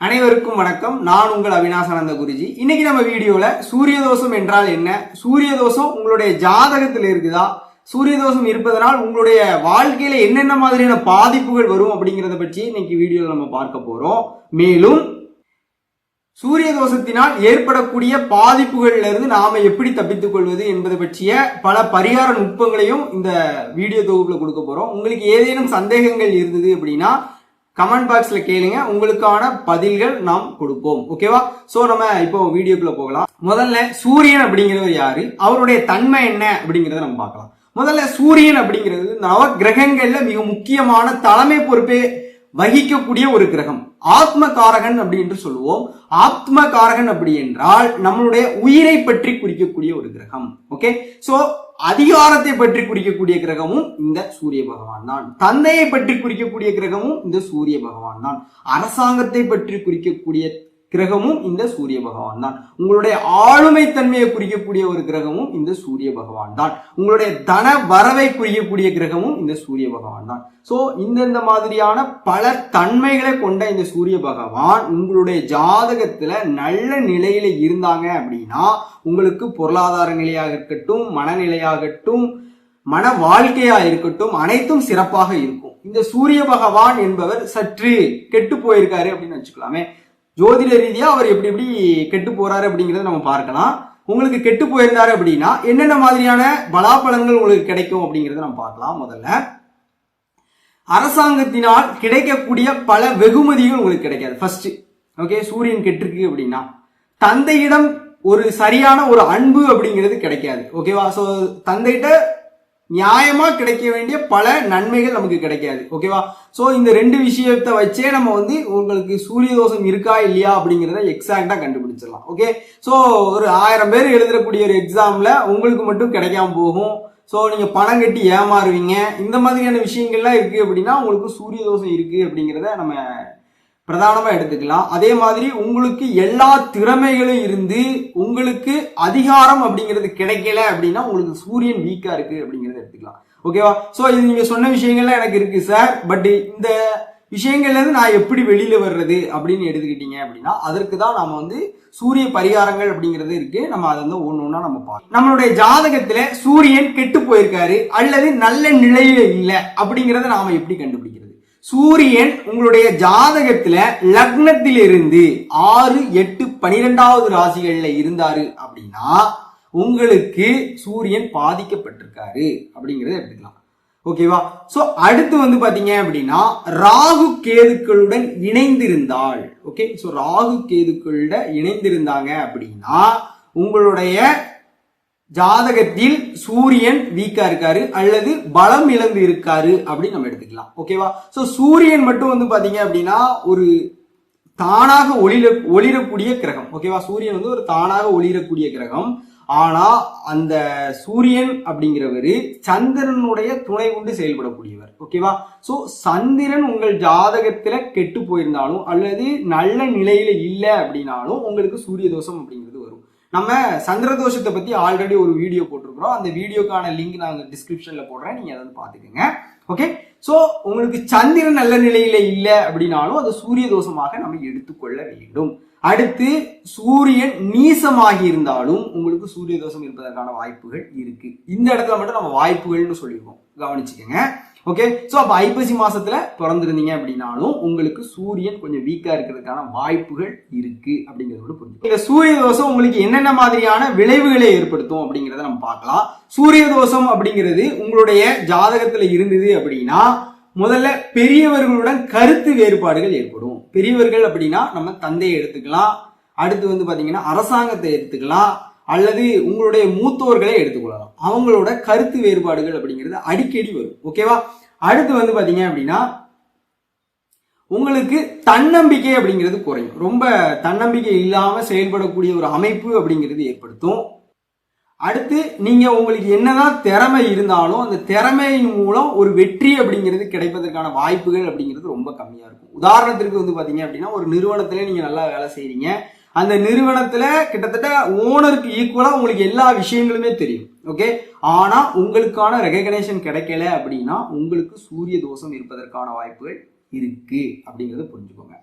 அனைவருக்கும் வணக்கம். நான் உங்கள் அவினாசானந்த குருஜி. இன்னைக்கு நம்ம வீடியோல சூரிய தோஷம் என்றால் என்ன? சூரிய தோஷம் உங்களுடைய ஜாதகத்தில் இருக்குதா? சூரிய தோஷம் இருப்பதனால் உங்களுடைய வாழ்க்கையில என்னென்ன மாதிரியான பாதிப்புகள் வரும் அப்படிங்கறத பற்றி இன்னைக்கு வீடியோல நம்ம பார்க்க போறோம். மேலும் சூரிய தோஷத்தினால் ஏற்படக்கூடிய பாதிப்புகளில் இருந்து நாம எப்படி தப்பித்துக் கொள்வது என்பது பற்றிய பல பரிகார நுட்பங்களையும் இந்த வீடியோ தொகுப்புல கொடுக்க போறோம். உங்களுக்கு ஏதேனும் சந்தேகங்கள் இருந்தது அப்படின்னா கமெண்ட் பாக்ஸ்ல கேளுங்க. உங்களுக்கான பதில்கள் நாம் கொடுப்போம். ஓகேவா சோ நம்ம இப்போ வீடியோக்குள்ள போகலாம். முதல்ல சூரியன் அப்படிங்கிறவர் யாரு? அவருடைய தன்மை என்ன அப்படிங்கறத நம்ம பார்க்கலாம். முதல்ல சூரியன் அப்படிங்கிறது நவ கிரகங்கள்ல மிக முக்கியமான தலைமை பொறுப்பே வகிக்கக்கூடிய ஒரு கிரகம். ஆத்ம காரகன் அப்படி என்று சொல்லுவோம். ஆத்ம காரகன் அப்படி என்றால் நம்மளுடைய உயிரை பற்றி குறிக்கக்கூடிய ஒரு கிரகம். ஓகே சோ அதிகாரத்தை பற்றி குறிக்கக்கூடிய கிரகமும் இந்த சூரிய பகவான் தான். தந்தையை பற்றி குறிக்கக்கூடிய கிரகமும் இந்த சூரிய பகவான் தான். அரசாங்கத்தை பற்றி குறிக்கக்கூடிய கிரகமும் இந்த சூரிய பகவான் தான். உங்களுடைய ஆளுமை தன்மையை குறிக்கக்கூடிய ஒரு கிரகமும் இந்த சூரிய பகவான் தான். உங்களுடைய தன வரவை குறிக்கக்கூடிய கிரகமும் இந்த சூரிய பகவான் தான். ஸோ இந்தந்த மாதிரியான பல தன்மைகளை கொண்ட இந்த சூரிய பகவான் உங்களுடைய ஜாதகத்துல நல்ல நிலையில இருந்தாங்க அப்படின்னா உங்களுக்கு பொருளாதார நிலையாக இருக்கட்டும் மனநிலையாகட்டும் மன வாழ்க்கையா இருக்கட்டும் அனைத்தும் சிறப்பாக இருக்கும். இந்த சூரிய பகவான் என்பவர் சற்று கெட்டு போயிருக்காரு அப்படின்னு வச்சுக்கலாமே. ஜோதிட ரீதியாக அவர் எப்படி எப்படி கெட்டு போறாரு அப்படிங்கிறத நம்ம பார்க்கலாம். உங்களுக்கு கெட்டு போயிருந்தாரு அப்படின்னா என்னென்ன மாதிரியான பலாபலன்கள் உங்களுக்கு கிடைக்கும் அப்படிங்கிறத நம்ம பார்க்கலாம் முதல்ல. அரசாங்கத்தினால் கிடைக்கக்கூடிய பல வெகுமதிகள் உங்களுக்கு கிடைக்காது. ஃபர்ஸ்ட் ஓகே சூரியன் கெட்டிருக்கு அப்படின்னா தந்தையிடம் ஒரு சரியான ஒரு அன்பு அப்படிங்கிறது கிடைக்காது. ஓகேவா ஸோ தந்தைகிட்ட நியாயமா கிடைக்க வேண்டிய பல நன்மைகள் நமக்கு கிடைக்காது. ஓகேவா சோ இந்த ரெண்டு விஷயத்தை வச்சே நம்ம வந்து உங்களுக்கு சூரிய தோஷம் இருக்கா இல்லையா அப்படிங்கறத எக்ஸாக்டா கண்டுபிடிச்சிடலாம். ஓகே சோ ஒரு ஆயிரம் பேர் எழுதக்கூடிய ஒரு எக்ஸாம்ல உங்களுக்கு மட்டும் கிடைக்காம போகும். ஸோ நீங்கள் பணம் கட்டி ஏமாறுவீங்க. இந்த மாதிரியான விஷயங்கள்லாம் இருக்குது அப்படின்னா உங்களுக்கு சூரிய தோஷம் இருக்குது அப்படிங்கிறத நம்ம பிரதானமாக எடுத்துக்கலாம். அதே மாதிரி உங்களுக்கு எல்லா திறமைகளும் இருந்து உங்களுக்கு அதிகாரம் அப்படிங்கிறது கிடைக்கல அப்படின்னா உங்களுக்கு சூரியன் வீக்காக இருக்குது அப்படிங்கிறத எடுத்துக்கலாம். ஓகேவா ஸோ இது நீங்கள் சொன்ன விஷயங்கள்லாம் எனக்கு இருக்குது சார் பட் இந்த விஷயங்கள்லேருந்து நான் எப்படி வெளியில் வர்றது அப்படின்னு எடுத்துக்கிட்டீங்க அப்படின்னா அதற்கு தான் நம்ம வந்து சூரிய பரிகாரங்கள் அப்படிங்கிறது இருக்கு. நம்ம அதை வந்து ஒன்று ஒன்றா நம்ம பார்க்கலாம் நம்மளுடைய ஜாதகத்தில் சூரியன் கெட்டு போயிருக்காரு அல்லது நல்ல நிலையில இல்லை அப்படிங்கிறத நாம எப்படி கண்டுபிடிக்கிறது? சூரியன் உங்களுடைய ஜாதகத்துல லக்னத்திலிருந்து ஆறு எட்டு பனிரெண்டாவது ராசிகள்ல இருந்தாரு அப்படின்னா உங்களுக்கு சூரியன் பாதிக்கப்பட்டிருக்காரு அப்படிங்கறத எடுத்துக்கலாம். ஓகேவா சோ அடுத்து வந்து பாத்தீங்க அப்படின்னா ராகு கேதுக்களுடன் இணைந்திருந்தால் ஓகே சோ ராகு கேதுக்களோட இணைந்திருந்தாங்க அப்படின்னா உங்களுடைய ஜாதகத்தில் சூரியன் வீக்கா இருக்காரு அல்லது பலம் இழந்து இருக்காரு அப்படின்னு நம்ம எடுத்துக்கலாம். ஓகேவா சோ சூரியன் மட்டும் வந்து பாத்தீங்க அப்படின்னா ஒரு தானாக ஒளிர ஒளிரக்கூடிய கிரகம். ஓகேவா சூரியன் வந்து ஒரு தானாக ஒளிரக்கூடிய கிரகம். ஆனா அந்த சூரியன் அப்படிங்கிறவர் சந்திரனுடைய துணை கொண்டு செயல்படக்கூடியவர். ஓகேவா சோ சந்திரன் உங்கள் ஜாதகத்துல கெட்டு போயிருந்தாலும் அல்லது நல்ல நிலையில இல்லை அப்படின்னாலும் உங்களுக்கு சூரிய தோஷம் அப்படிங்கிறது நம்ம சந்திரதோஷத்தை பற்றி பத்தி ஆல்ரெடி ஒரு வீடியோ போட்டிருக்கிறோம். அந்த வீடியோக்கான லிங்க் நான் டிஸ்கிரிப்ஷன்ல போடுறேன். நீங்க அதை வந்து பாத்துக்கோங்க ஓகே சோ உங்களுக்கு சந்திரன் நல்ல நிலையில இல்லை அப்படின்னாலும் அது சூரிய தோஷமாக நம்ம எடுத்துக்கொள்ள வேண்டும். அடுத்து சூரியன் நீசமாகி இருந்தாலும் உங்களுக்கு சூரிய தோஷம் இருப்பதற்கான வாய்ப்புகள் இருக்கு. இந்த இடத்துல மட்டும் நம்ம வாய்ப்புகள்னு சொல்லியிருக்கோம் கவனிச்சுக்கோங்க. ஓகே ஸோ அப்போ ஐப்பசி மாசத்துல பிறந்திருந்தீங்க அப்படின்னாலும் உங்களுக்கு சூரியன் கொஞ்சம் வீக்கா இருக்கிறதுக்கான வாய்ப்புகள் இருக்கு அப்படிங்கறத புரிஞ்சு இந்த சூரிய தோஷம் உங்களுக்கு என்னென்ன மாதிரியான விளைவுகளை ஏற்படுத்தும் அப்படிங்கிறத நம்ம பார்க்கலாம். சூரிய தோஷம் அப்படிங்கிறது உங்களுடைய ஜாதகத்துல இருந்தது அப்படின்னா முதல்ல பெரியவர்களுடன் கருத்து வேறுபாடுகள் ஏற்படும். பெரியவர்கள் அப்படின்னா நம்ம தந்தையை எடுத்துக்கலாம். அடுத்து வந்து பார்த்தீங்கன்னா அரசாங்கத்தை எடுத்துக்கலாம். அல்லது உங்களுடைய மூத்தோர்களை எடுத்துக்கொள்ளலாம். அவங்களோட கருத்து வேறுபாடுகள் அப்படிங்கிறது அடிக்கடி வரும். ஓகேவா அடுத்து வந்து பார்த்தீங்க அப்படின்னா உங்களுக்கு தன்னம்பிக்கை அப்படிங்கிறது குறையும். ரொம்ப தன்னம்பிக்கை இல்லாமல் செயல்படக்கூடிய ஒரு அமைப்பு அப்படிங்கிறது ஏற்படுத்தும். அடுத்து நீங்க உங்களுக்கு என்னதான் திறமை இருந்தாலும் அந்த திறமையின் மூலம் ஒரு வெற்றி அப்படிங்கிறது கிடைப்பதற்கான வாய்ப்புகள் அப்படிங்கிறது ரொம்ப கம்மியா இருக்கும். உதாரணத்திற்கு வந்து பாத்தீங்க அப்படின்னா ஒரு நிறுவனத்துல நீங்க நல்லா வேலை செய்கிறீங்க அந்த நிறுவனத்துல கிட்டத்தட்ட ஓனருக்கு ஈக்குவலா உங்களுக்கு எல்லா விஷயங்களுமே தெரியும். ஓகே ஆனா உங்களுக்கான ரெகக்னேஷன் கிடைக்கல அப்படின்னா உங்களுக்கு சூரிய தோஷம் இருப்பதற்கான வாய்ப்புகள் இருக்கு அப்படிங்கறத புரிஞ்சுக்கோங்க.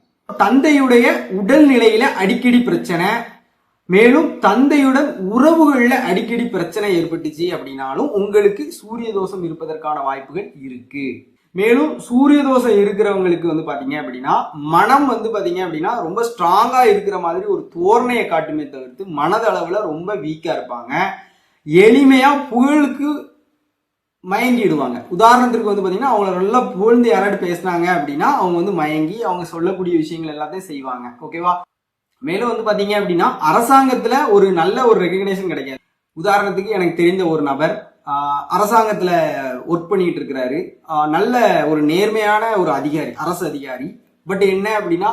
தந்தையுடைய உடல்நிலையில அடிக்கடி பிரச்சனை மேலும் தந்தையுடன் உறவுகளில் அடிக்கடி பிரச்சனை ஏற்பட்டுச்சு அப்படின்னாலும் உங்களுக்கு சூரிய தோஷம் இருப்பதற்கான வாய்ப்புகள் இருக்கு. மேலும் சூரிய தோஷம் இருக்கிறவங்களுக்கு வந்து பாத்தீங்க அப்படின்னா மனம் வந்து பாத்தீங்க அப்படின்னா ரொம்ப ஸ்ட்ராங்கா இருக்கிற மாதிரி ஒரு தோரணையை காட்டுமே தவிர்த்து மனதளவுல ரொம்ப வீக்கா இருப்பாங்க. எளிமையா புகழுக்கு மயங்கிடுவாங்க. உதாரணத்திற்கு வந்து பார்த்தீங்கன்னா அவங்கள நல்லா புகழ்ந்து யாராவது பேசுனாங்க அப்படின்னா அவங்க வந்து மயங்கி அவங்க சொல்லக்கூடிய விஷயங்கள் எல்லாத்தையும் செய்வாங்க. ஓகேவா மேலும் வந்து பாத்தீங்க அப்படின்னா அரசாங்கத்துல ஒரு நல்ல ஒரு ரெகக்னேஷன் கிடைக்காது. உதாரணத்துக்கு எனக்கு தெரிந்த ஒரு நபர் அரசாங்கத்தில் அரசாங்கத்துல ஒர்க் பண்ணிட்டு இருக்கிறாரு. நல்ல ஒரு நேர்மையான ஒரு அதிகாரி அரசு அதிகாரி. பட் என்ன அப்படின்னா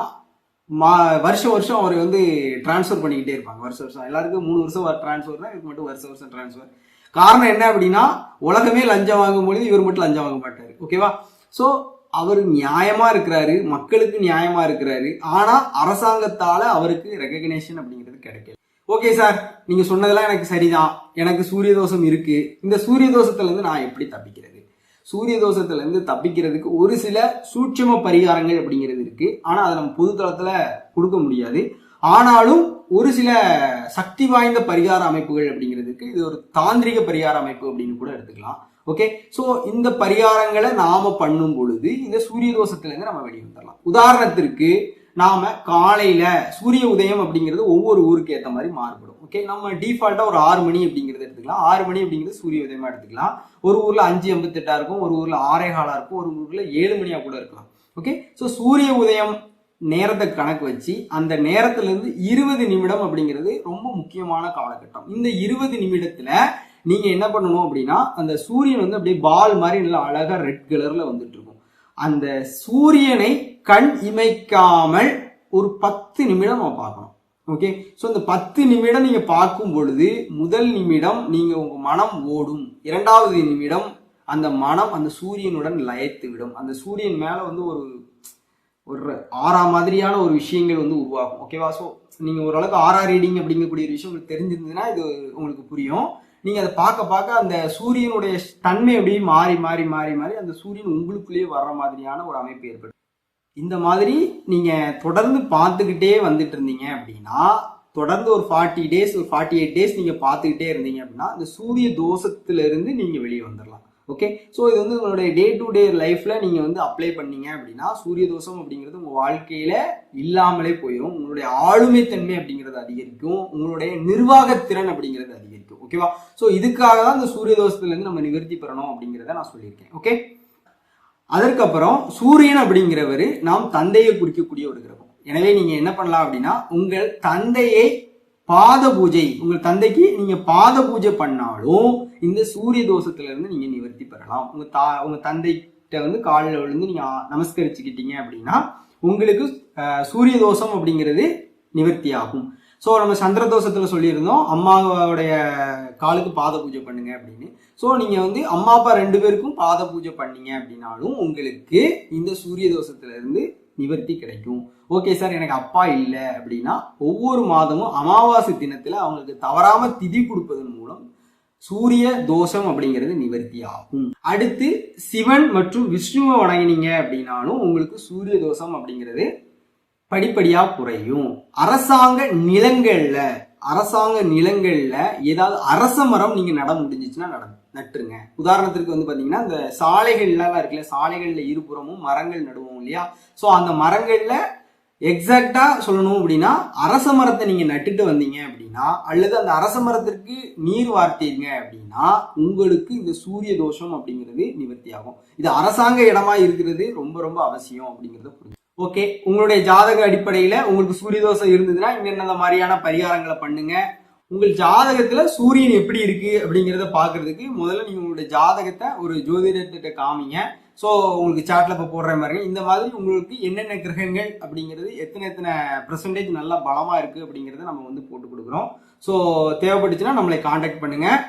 மா வருஷம் வருஷம் அவரை வந்து டிரான்ஸ்ஃபர் பண்ணிக்கிட்டே இருப்பாங்க. வருஷம் வருஷம். எல்லாருக்கும் மூணு வருஷம் டிரான்ஸ்ஃபர் தான் இதுக்கு மட்டும் வருஷம் வருஷம் டிரான்ஸ்ஃபர் காரணம் என்ன அப்படின்னா உலகமே லஞ்சம் வாங்கும் பொழுது இவர் மட்டும் லஞ்சம் வாங்க மாட்டாரு. ஓகேவா ஸோ அவர் நியாயமா இருக்கிறாரு மக்களுக்கு நியாயமா இருக்கிறாரு ஆனா அரசாங்கத்தால அவருக்கு ரெகக்னேஷன் அப்படிங்கிறது கிடைக்கல. ஓகே சார் நீங்க சொன்னதெல்லாம் எனக்கு சரிதான். எனக்கு சூரிய தோஷம் இருக்கு. இந்த சூரிய தோஷத்துல இருந்து நான் எப்படி தப்பிக்கிறது? சூரிய தோஷத்துல இருந்து தப்பிக்கிறதுக்கு ஒரு சில சூட்சம பரிகாரங்கள் அப்படிங்கிறது இருக்கு. ஆனா அதை நம்ம பொதுத்தளத்துல கொடுக்க முடியாது. ஆனாலும் ஒரு சில சக்தி வாய்ந்த பரிகார அமைப்புகள் அப்படிங்கிறதுக்கு இது ஒரு தாந்திரிக பரிகார அமைப்பு அப்படின்னு கூட எடுத்துக்கலாம். ஓகே ஸோ இந்த பரிகாரங்களை நாம பண்ணும் பொழுது இந்த சூரிய தோஷத்துலேருந்து நம்ம வெளியே வந்துடலாம் உதாரணத்திற்கு நாம காலையில சூரிய உதயம் அப்படிங்கிறது ஒவ்வொரு ஊருக்கு ஏற்ற மாதிரி மாறுபடும். ஓகே நம்ம டிஃபால்ட்டா ஒரு ஆறு மணி அப்படிங்கிறது எடுத்துக்கலாம். ஆறு மணி அப்படிங்கிறது சூரிய உதயமா எடுத்துக்கலாம். ஒரு ஊர்ல அஞ்சு எண்பத்தெட்டா இருக்கும் ஒரு ஊர்ல ஆறே காலா இருக்கும் ஒரு ஊர்ல ஏழு மணியா கூட இருக்கலாம். ஓகே ஸோ சூரிய உதயம் நேரத்தை கணக்கு வச்சு அந்த நேரத்துல இருந்து இருபது நிமிடம் அப்படிங்கிறது ரொம்ப முக்கியமான காலகட்டம். இந்த இருபது நிமிடத்துல நீங்க என்ன பண்ணணும் அப்படின்னா அந்த சூரியன் வந்து அப்படியே பால் மாதிரி நல்லா அழகா ரெட் கலர்ல வந்துட்டு இருக்கும். அந்த சூரியனை கண் இமைக்காமல் ஒரு பத்து நிமிடம் நம்ம பார்க்கணும். ஓகே ஸோ இந்த பத்து நிமிடம் நீங்க பார்க்கும் பொழுது முதல் நிமிடம் நீங்க உங்க மனம் ஓடும். இரண்டாவது நிமிடம் அந்த மனம் அந்த சூரியனுடன் லயத்து விடும். அந்த சூரியன் மேல வந்து ஒரு ஒரு ஆறா மாதிரியான ஒரு விஷயங்கள் வந்து உருவாகும். ஓகேவா ஸோ நீங்க ஓரளவுக்கு ஆறா ரீடிங் அப்படிங்கக்கூடிய ஒரு விஷயம் உங்களுக்கு தெரிஞ்சிருந்ததுன்னா இது உங்களுக்கு புரியும். நீங்க அதை பார்க்க பார்க்க அந்த சூரியனுடைய தன்மை அப்படியே மாறி மாறி மாறி மாறி அந்த சூரியன் உங்களுக்குள்ளேயே வர்ற மாதிரியான ஒரு அமைப்பு ஏற்படும் இந்த மாதிரி நீங்க தொடர்ந்து பார்த்துக்கிட்டே வந்துட்டு இருந்தீங்க அப்படின்னா தொடர்ந்து ஒரு ஃபார்ட்டி டேஸ் ஒரு ஃபார்ட்டி எயிட் டேஸ் நீங்க பார்த்துக்கிட்டே இருந்தீங்க அப்படின்னா அந்த சூரிய தோஷத்துல இருந்து நீங்க வெளியே வந்துடலாம் ஓகே ஸோ இது வந்து உங்களுடைய டே டு டே லைஃப்பில் நீங்கள் வந்து அப்ளை பண்ணீங்க அப்படின்னா சூரிய தோஷம் அப்படிங்கிறது உங்கள் வாழ்க்கையில் இல்லாமலே போயிடும் உங்களுடைய ஆளுமை தன்மை அப்படிங்கிறது அதிகரிக்கும். உங்களுடைய நிர்வாகத்திறன் அப்படிங்கிறது அதிகரிக்கும். ஓகேவா ஸோ இதுக்காக தான் இந்த சூரிய தோஷத்துலேருந்து நம்ம நிவர்த்தி பெறணும் அப்படிங்கிறத நான் சொல்லியிருக்கேன். ஓகே அதற்கப்புறம் சூரியன் அப்படிங்கிறவர் நாம் தந்தையை குறிக்கக்கூடிய ஒரு கிரகம். எனவே நீங்கள் என்ன பண்ணலாம் அப்படின்னா உங்கள் தந்தையை பாத பூஜை. உங்கள் தந்தைக்கு நீங்க பாத பூஜை பண்ணாலும் இந்த சூரிய தோஷத்துல இருந்து நீங்க நிவர்த்தி பெறலாம். உங்க தா உங்க தந்தைகிட்ட வந்து காலில் விழுந்து நீங்க நமஸ்கரிச்சுக்கிட்டீங்க அப்படின்னா உங்களுக்கு சூரிய தோஷம் அப்படிங்கிறது நிவர்த்தி ஆகும் ஸோ நம்ம சந்திர தோஷத்துல சொல்லியிருந்தோம் அம்மாவோடைய காலுக்கு பாத பூஜை பண்ணுங்க அப்படின்னு. ஸோ நீங்க வந்து அம்மா அப்பா ரெண்டு பேருக்கும் பாத பூஜை பண்ணீங்க அப்படின்னாலும் உங்களுக்கு இந்த சூரிய தோஷத்துல இருந்து நிவர்த்தி கிடைக்கும். ஓகே சார் எனக்கு அப்பா இல்லை அப்படின்னா ஒவ்வொரு மாதமும் அமாவாசை தினத்தில் அவங்களுக்கு தவறாமல் திதி கொடுப்பதன் மூலம் சூரிய தோஷம் அப்படிங்கிறது நிவர்த்தி ஆகும். அடுத்து சிவன் மற்றும் விஷ்ணுவை வணங்கினீங்க அப்படின்னாலும் உங்களுக்கு சூரிய தோஷம் அப்படிங்கிறது படிப்படியாக குறையும். அரசாங்க நிலங்கள்ல அரசாங்க நிலங்கள்ல ஏதாவது அரச மரம் நீங்க நட முடிஞ்சிச்சுன்னா நட நட்டுருங்க. உதாரணத்திற்கு வந்து பாத்தீங்கன்னா இந்த சாலைகள்லாம் இருக்குல்ல சாலைகள்ல இருபுறமும் மரங்கள் நடுவோம் இல்லையா? ஸோ அந்த மரங்கள்ல எக்ஸாக்டா சொல்லணும் அப்படின்னா அரச மரத்தை நீங்க நட்டுட்டு வந்தீங்க அப்படின்னா அல்லது அந்த அரச மரத்திற்கு நீர் வார்த்தீங்க அப்படின்னா உங்களுக்கு இந்த சூரிய தோஷம் அப்படிங்கிறது நிவர்த்தி ஆகும். இது அரசாங்க இடமா இருக்கிறது ரொம்ப ரொம்ப அவசியம் அப்படிங்கறத புரிஞ்சு ஓகே உங்களுடைய ஜாதக அடிப்படையில உங்களுக்கு சூரிய தோஷம் இருந்ததுன்னா இன்னென்ன மாதிரியான பரிகாரங்களை பண்ணுங்க. உங்கள் ஜாதகத்துல சூரியன் எப்படி இருக்கு அப்படிங்கிறத பாக்குறதுக்கு முதல்ல நீங்க உங்களுடைய ஜாதகத்தை ஒரு ஜோதிடத்திட்ட காமிங்க. ஸோ உங்களுக்கு சார்ட்டில் இப்போ போடுற மாதிரி இந்த மாதிரி உங்களுக்கு என்னென்ன கிரகங்கள் அப்படிங்கிறது எத்தனை எத்தனை பெர்சன்டேஜ் நல்லா பலமாக இருக்குது அப்படிங்கிறத நம்ம வந்து போட்டு கொடுக்குறோம். ஸோ தேவைப்பட்டுச்சுன்னா நம்மளை காண்டாக்ட் பண்ணுங்கள்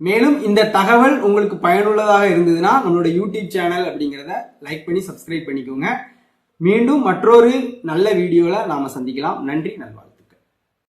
மேலும் இந்த தகவல் உங்களுக்கு பயனுள்ளதாக இருந்ததுன்னா நம்மளோட யூடியூப் சேனல் அப்படிங்கிறத லைக் பண்ணி சப்ஸ்கிரைப் பண்ணிக்கோங்க. மீண்டும் மற்றொரு நல்ல வீடியோவில் நாம் சந்திக்கலாம். நன்றி நல்வாழ்வு